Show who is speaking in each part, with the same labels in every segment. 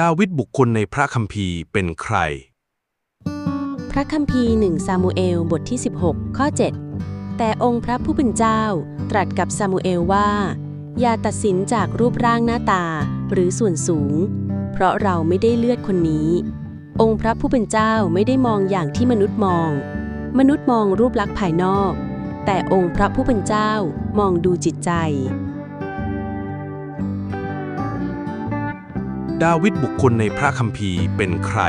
Speaker 1: ดาวิดบุคคลในพระคัมภีร์เป็นใคร
Speaker 2: พระคัมภีร์หนึ่งซามูเอลบทที่ 16 ข้อ 7 แต่องค์พระผู้เป็นเจ้าตรัสกับซามูเอลว่า อย่าตัดสินจากรูปร่างหน้าตาหรือส่วนสูง เพราะเราไม่ได้เลือดคนนี้ องค์พระผู้เป็นเจ้าไม่ได้มองอย่างที่มนุษย์มอง มนุษย์มองรูปลักษณ์ภายนอก แต่องค์พระผู้เป็นเจ้ามองดูจิตใจ
Speaker 1: ดาวิดบุคคลในพระคัมภีร์เป็นใคร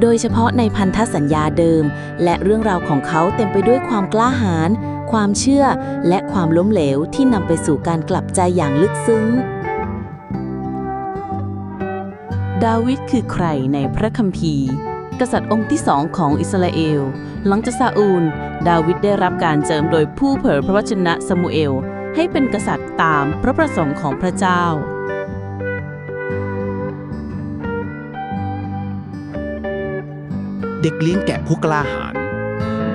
Speaker 2: โดยเฉพาะในพันธสัญญาเดิม และเรื่องราวของเขาเต็มไปด้วยความกล้าหาญความเชื่อและความล้มเหลวที่นำไปสู่การกลับใจอย่างลึกซึ้ง ดาวิดคือใครในพระคัมภีร์ กษัตริย์องค์ที่สองของอิสราเอล หลังจากซาอูล ดาวิดได้รับการเจิมโดยผู้เผยพระวจนะซามูเอล ให้เป็นกษัตริย์ตามพระประสงค์ของพระเจ้า
Speaker 3: เด็กเลี้ยงแกะผู้กล้าหาญ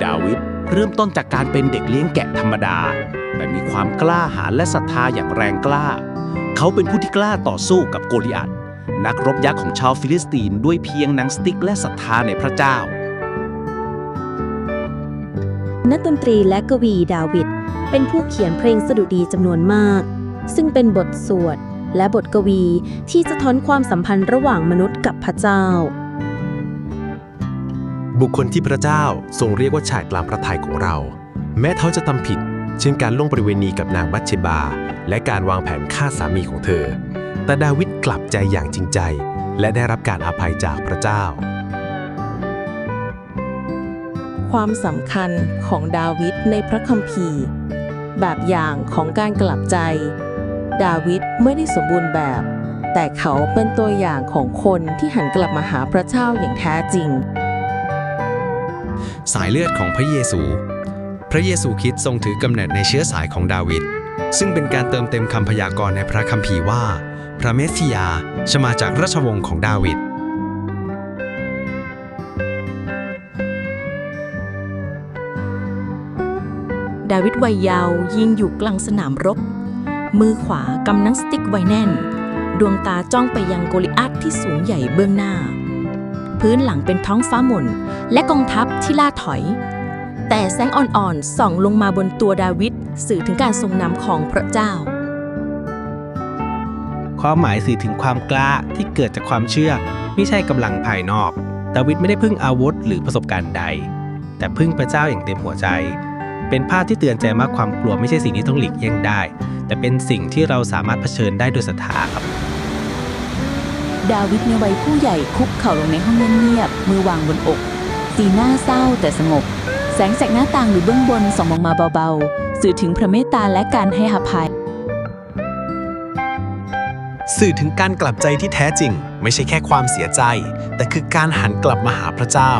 Speaker 3: ดาวิดเริ่มต้นจากการเป็นเด็กเลี้ยงแกะธรรมดา แต่มีความกล้าหาญและศรัทธาอย่างแรงกล้า เขาเป็นผู้ที่กล้าต่อสู้กับโกลิอัตนักรบยักษ์ของชาวฟิลิสตีนด้วยเพียงหนังสติ๊กและศรัทธาในพระเจ้า
Speaker 4: นักดนตรีและกวีดาวิดเป็นผู้เขียนเพลงสดุดีจำนวนมาก ซึ่งเป็นบทสวดและบทกวีที่สะท้อนความสัมพันธ์ระหว่างมนุษย์กับพระเจ้า
Speaker 5: บุคคลที่พระเจ้าทรงเรียกว่าชายกลางพระทัยของเรา แม้เขาจะทำผิด เช่นการล่วงประเวณีกับนางบัตเชบา และการวางแผนฆ่าสามีของเธอ แต่ดาวิดกลับใจอย่างจริงใจ และได้รับการอภัยจากพระเจ้า
Speaker 6: ความสำคัญของดาวิดในพระคัมภีร์ แบบอย่างของการกลับใจ ดาวิดไม่ได้สมบูรณ์แบบ แต่เขาเป็นตัวอย่างของคนที่หันกลับมาหาพระเจ้าอย่างแท้จริง
Speaker 7: สายเลือดของพระเยซู พระเยซูคริสต์ทรงถือกำเนิดในเชื้อสายของดาวิดซึ่งเป็นการเติมเต็มคำพยากรณ์ในพระคัมภีร์ว่า พระเมสสิยาจะมาจากราชวงศ์ของดาวิด
Speaker 6: ดาวิดวัยยาวยิงอยู่กลางสนามรบ มือขวากำนังสติ๊กไว้แน่น ดวงตาจ้องไปยังโกลิอัตที่สูงใหญ่เบื้องหน้า พื้นหลังเป็นท้องฟ้าหม่นและกองทัพที่ล่าถอย แต่แสงอ่อนๆส่องลงมาบนตัวดาวิดสื่อถึงการทรงนำของพระเจ้า
Speaker 8: ความหมายสื่อถึงความกล้าที่เกิดจากความเชื่อไม่ใช่กำลังภายนอก ดาวิดไม่ได้พึ่งอาวุธหรือประสบการณ์ใด แต่พึ่งพระเจ้าอย่างเต็มหัวใจ เป็นภาพที่เตือนใจว่าความกลัวไม่ใช่สิ่งที่ต้องหลีกเลี่ยงได้ แต่เป็นสิ่งที่เราสามารถเผชิญได้ด้วยศรัทธาครับ
Speaker 2: ดาวิดในวัยผู้ใหญ่คุกเข่าลงในห้องเงียบๆมือวางบนอก สีหน้าเศร้าแต่สงบ แสงจากหน้าต่างหรือเบื้องบนส่องลงมาเบาๆ สื่อถึงพระเมตตาและการให้อภัย
Speaker 5: สื่อถึงการกลับใจที่แท้จริง ไม่ใช่แค่ความเสียใจ แต่คือการหันกลับมาหาพระเจ้า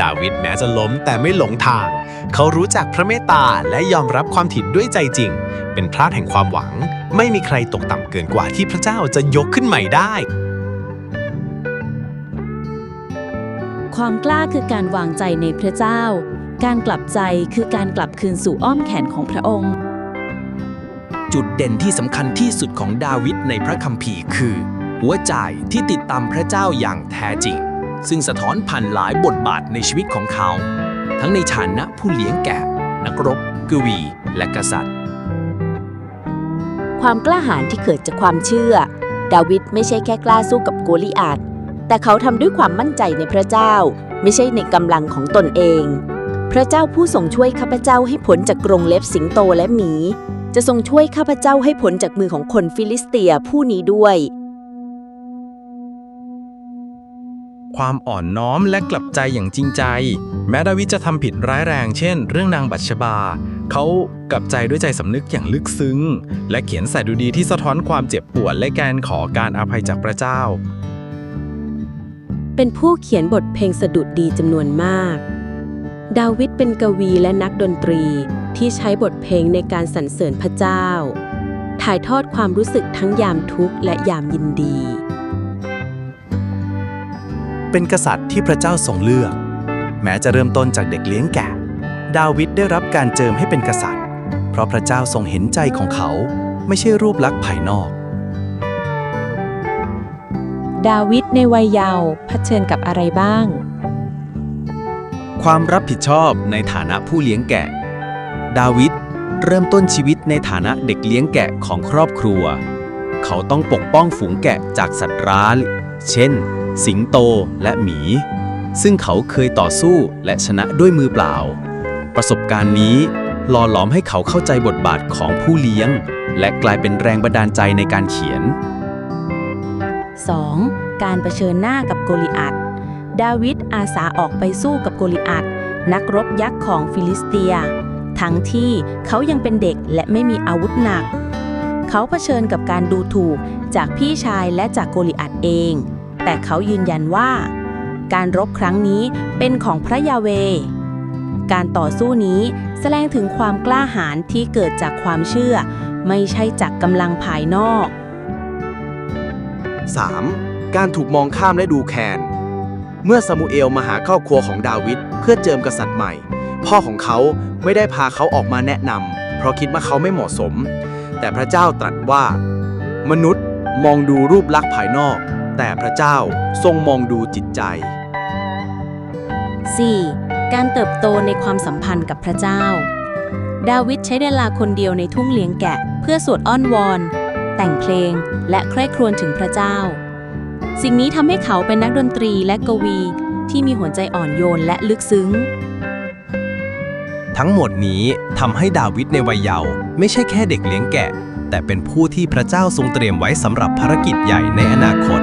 Speaker 5: ดาวิดแม้จะล้มแต่ไม่หลงทาง เขารู้จักพระเมตตาและยอมรับความผิดด้วยใจจริง เป็นพระแห่งความหวัง ไม่มีใครตกต่ำเกินกว่าที่พระเจ้าจะยกขึ้นใหม่ได้
Speaker 2: ความกล้าคือการวางใจในพระเจ้า การกลับใจคือการกลับคืนสู่อ้อมแขนของพระองค์
Speaker 3: จุดเด่นที่สำคัญที่สุดของดาวิดในพระคัมภีร์คือ หัวใจที่ติดตามพระเจ้าอย่างแท้จริง ซึ่งสะท้อนผ่านหลายบทบาทในชีวิตของเขา ทั้งในฐานะผู้เลี้ยงแกะ นักรบกวีและกษัตริย์
Speaker 2: ความกล้าหาญที่เกิดจากความเชื่อ ดาวิดไม่ใช่แค่กล้าสู้กับโกลิอาตแต่เขาทำด้วยความมั่นใจในพระเจ้า ไม่ใช่ในกำลังของตนเอง พระเจ้าผู้ทรงช่วยข้าพเจ้าให้พ้นจากกรงเล็บสิงโตและหมี จะทรงช่วยข้าพเจ้าให้พ้นจากมือของคนฟิลิสเตียผู้นี้ด้วย
Speaker 7: ความอ่อนน้อมและกลับใจอย่างจริงใจ แม้ดาวิดจะทำผิดร้ายแรง เช่น เรื่องนางบัตชบา เขากลับใจด้วยใจสำนึกอย่างลึกซึ้ง และเขียนใส่ดูดีที่สะท้อนความเจ็บปวดและการขอการอภัยจากพระเจ้า
Speaker 2: เป็นผู้เขียนบทเพลงสดุดดีจำนวนมาก ดาวิดเป็นกวีและนักดนตรี ที่ใช้บทเพลงในการสรรเสริญพระเจ้า ถ่ายทอดความรู้สึกทั้งยามทุกข์และยามยินดี
Speaker 5: เป็นกษัตริย์ที่พระเจ้าทรงเลือก แม้จะเริ่มต้นจากเด็กเลี้ยงแกะ ดาวิดได้รับการเจิมให้เป็นกษัตริย์ เพราะพระเจ้าทรงเห็นใจของเขาไม่ใช่รูปลักษณ์ภายนอก
Speaker 9: ดาวิดในวัยเยาว์เผชิญกับอะไรบ้าง
Speaker 3: ความรับผิดชอบในฐานะผู้เลี้ยงแกะ ดาวิดเริ่มต้นชีวิตในฐานะเด็กเลี้ยงแกะของครอบครัว เขาต้องปกป้องฝูงแกะจากสัตว์ร้าย เช่น สิงโตและหมี ซึ่งเขาเคยต่อสู้และชนะด้วยมือเปล่า ประสบการณ์นี้หล่อหลอมให้เขาเข้าใจบทบาทของผู้เลี้ยง และกลายเป็นแรงบันดาลใจในการเขียน
Speaker 2: 2. การเผชิญหน้ากับโกลิอัตดาวิดอาสาออกไปสู้กับโกลิอัตนักรบยักษ์ของฟิลิสเตีย ทั้งที่เขายังเป็นเด็กและไม่มีอาวุธหนัก เขาเผชิญกับการดูถูกจากพี่ชายและจากโกลิอัตเอง แต่เขายืนยันว่า การรบครั้งนี้เป็นของพระยาเว การต่อสู้นี้แสดงถึงความกล้าหาญที่เกิดจากความเชื่อ ไม่ใช่จากกำลังภายนอก
Speaker 10: 3. การถูกมองข้ามและดูแคลนเมื่อซามูเอลมาหาครอบครัวของดาวิดเพื่อเจิมกษัตริย์ใหม่ พ่อของเขาไม่ได้พาเขาออกมาแนะนำเพราะคิดว่าเขาไม่เหมาะสม แต่พระเจ้าตรัสว่า มนุษย์มองดูรูปลักษณ์ภายนอก แต่พระเจ้าทรงมองดูจิตใจ
Speaker 2: 4. การเติบโตในความสัมพันธ์กับพระเจ้า ดาวิดใช้เวลาคนเดียวในทุ่งเลี้ยงแกะ เพื่อสวดอ้อนวอน แต่งเพลงและใคร่ครวญถึงพระเจ้า สิ่งนี้ทำให้เขาเป็นนักดนตรีและกวีที่มีหัวใจอ่อนโยนและลึกซึ้ง
Speaker 8: ทั้งหมดนี้ทำให้ดาวิดในวัยเยาว์ไม่ใช่แค่เด็กเลี้ยงแกะ แต่เป็นผู้ที่พระเจ้าทรงเตรียมไว้สำหรับภารกิจใหญ่ในอนาคต